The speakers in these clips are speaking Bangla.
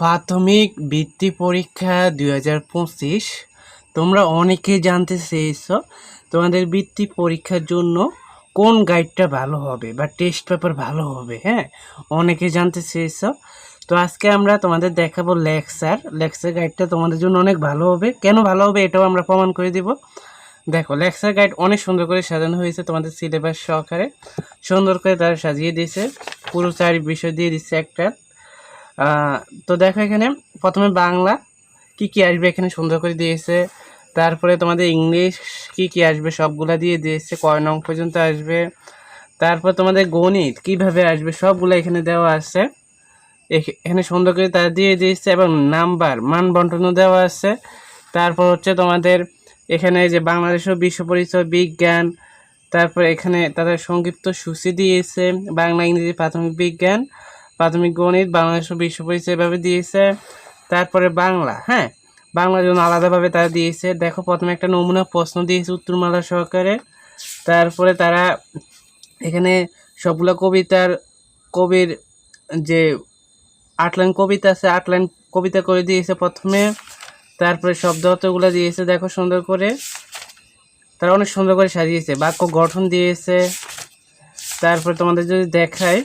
প্রাথমিক বৃত্তি পরীক্ষা দুই হাজার পঁচিশ। তোমরা অনেকে জানতে চেয়েছো তোমাদের বৃত্তি পরীক্ষার জন্য কোন গাইডটা ভালো হবে বা টেস্ট পেপার ভালো হবে হ্যাঁ? অনেকে জানতে চেয়েছো। তো আজকে আমরা তোমাদের দেখাবো লেকচার লেকচার গাইডটা তোমাদের জন্য অনেক ভালো হবে। কেন ভালো হবে এটাও আমরা প্রমাণ করে দিব। দেখো লেকচার গাইড অনেক সুন্দর করে সাজানো হয়েছে তোমাদের সিলেবাস সহকারে। সুন্দর করে তারা সাজিয়ে দিয়েছে। পুরো চারি বিষয় দিয়ে দিচ্ছে একটা। তো দেখো এখানে প্রথমে বাংলা, কি কি আসবে এখানে সুন্দর করে দিয়েছে। তারপরে তোমাদের ইংলিশ, কি কি আসবে সবগুলা দিয়ে দিয়েছে, কয় নং পর্যন্ত আসবে। তারপর তোমাদের গণিত, কীভাবে আসবে সবগুলো এখানে দেওয়া আছে। এখানে সুন্দর করে তারা দিয়ে দিয়েছে, এবং নাম্বার, মান বন্টনও দেওয়া আছে। তারপর হচ্ছে তোমাদের এখানে যে বাংলাদেশ ও বিশ্ব পরিচয়, বিজ্ঞান, তারপর এখানে তাদের সংক্ষিপ্ত সূচি দিয়েছে, বাংলা, ইংরেজি প্রাথমিক বিজ্ঞান। প্রাথমিক গণিত, বাংলাদেশ বিশ্ব পরিচয় এভাবে দিয়েছে। তারপরে বাংলা হ্যাঁ? বাংলার জন্য আলাদাভাবে তারা দিয়েছে। দেখো, প্রথমে একটা নমুনা প্রশ্ন দিয়েছে উত্তরমালা সহকারে। তারপরে তারা এখানে সবগুলো কবিতার, কবির যে আট লাইন কবিতা আছে আট লাইন কবিতা করে দিয়েছে প্রথমে। তারপরে শব্দ অর্থগুলো দিয়েছে, দেখো সুন্দর করে। তারা অনেক সুন্দর করে সাজিয়েছে, বাক্য গঠন দিয়েছে। তারপরে তোমাদের যদি দেখায়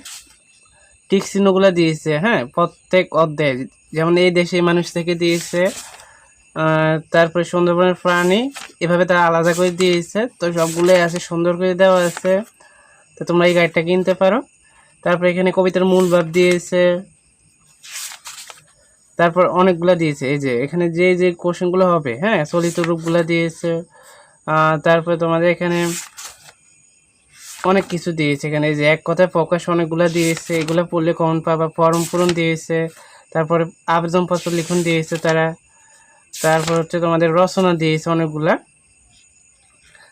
টিক চিহ্নগুলো দিয়েছে হ্যাঁ প্রত্যেক অধ্যায় যেমন এই দেশে মানুষ থেকে দিয়েছে তারপরে সুন্দরবনের প্রাণী, এভাবে তারা আলাদা করে দিয়েছে, তো সবগুলোই আছে, সুন্দর করে দেওয়া আছে। তো তোমরা এই গাইডটা কিনতে পারো। তারপরে এখানে কবিতার মূল ভাব দিয়েছে। তারপর অনেকগুলো দিয়েছে, এই যে, এখানে যে যে কোশ্চেনগুলো হবে হ্যাঁ চলিত রূপগুলো দিয়েছে। তারপরে তোমাদের এখানে অনেক কিছু দিয়েছে এখানে। এই যে এক কথায় প্রকাশ অনেকগুলো দিয়েছে, এগুলো পড়লে কমন পাবা ফর্ম পূরণ দিয়েছে, তারপরে আবেদনপত্র লিখন দিয়েছে তারা, তারপর হচ্ছে তোমাদের রচনা দিয়েছে অনেকগুলা।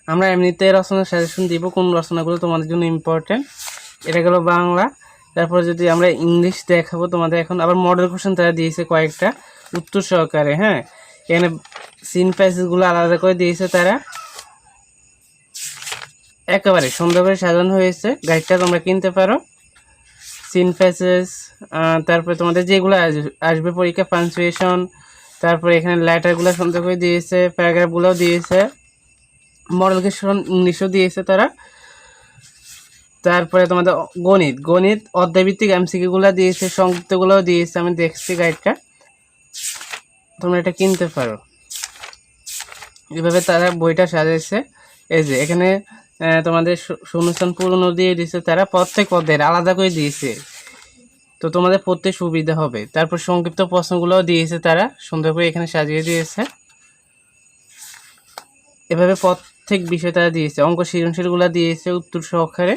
আমরা এমনিতে রচনা সাজেশন দিব, কোন রচনাগুলো তোমাদের জন্য ইম্পর্টেন্ট এটা গেলো বাংলা। তারপর যদি আমরা ইংলিশ দেখাবো, তোমাদের এখন আবার মডেল কোশ্চেন তারা দিয়েছে কয়েকটা। উত্তর সহকারে হ্যাঁ? এখানে সিন প্যাসেজগুলো আলাদা করে দিয়েছে তারা। একেবারে সুন্দর করে সাজানো হয়েছে। গাইডটা তোমরা কিনতে পারো। সিন প্যাসেজ তারপরে তোমাদের যেগুলো আস- আসবে, পরীক্ষা পাঞ্চুয়েশন তারপরে এখানে লেটারগুলো সুন্দর করে দিয়েছে প্যারাগ্রাফগুলোও দিয়েছে মডেল কোশ্চেন ইংলিশও দিয়েছে তারা। তারপরে তোমাদের গণিত গণিত, অধ্যায়ভিত্তিক এমসিকিউগুলো দিয়েছে সংযুক্তগুলোও দিয়েছে, আমি দেখছি গাইডটা তোমরা এটা কিনতে পারো। এভাবে তারা বইটা সাজাইছে। এই যে, এখানে তোমাদের শূন্যস্থান পূরণও দিয়ে দিয়েছে তারা প্রত্যেক পদের আলাদা করে দিয়েছে। তো তোমাদের পড়তে সুবিধা হবে। তারপর সংক্ষিপ্ত প্রশ্নগুলোও দিয়েছে তারা, সুন্দর করে এখানে সাজিয়ে দিয়েছে। এভাবে প্রত্যেক বিষয় তারা দিয়েছে। অঙ্ক সৃজনশীলগুলো দিয়েছে উত্তর সহকারে।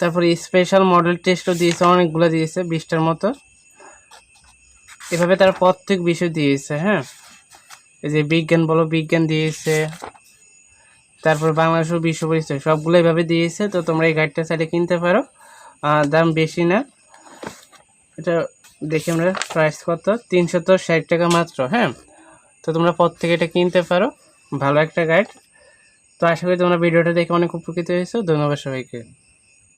তারপরে স্পেশাল মডেল টেস্টও দিয়েছে, অনেকগুলো দিয়েছে, বিশটার মতো। এভাবে তারা প্রত্যেক বিষয় দিয়েছে হ্যাঁ? এই যে বিজ্ঞান বলো, বিজ্ঞান দিয়েছে তারপর বাংলাদেশ বিশ্ব পরিচয় সবগুলো এভাবে দিয়েছে, তো তোমরা এই গাইডটা চাইলে কিনতে পারো। দাম বেশি না। এটা দেখি আমরা প্রাইস কত? তিনশত ষাট টাকা মাত্র হ্যাঁ? তো তোমরা পর থেকে এটা কিনতে পারো। ভালো একটা গাইড তো আশা করি তোমরা ভিডিওটা দেখে অনেক উপকৃত হয়েছো। ধন্যবাদ সবাইকে।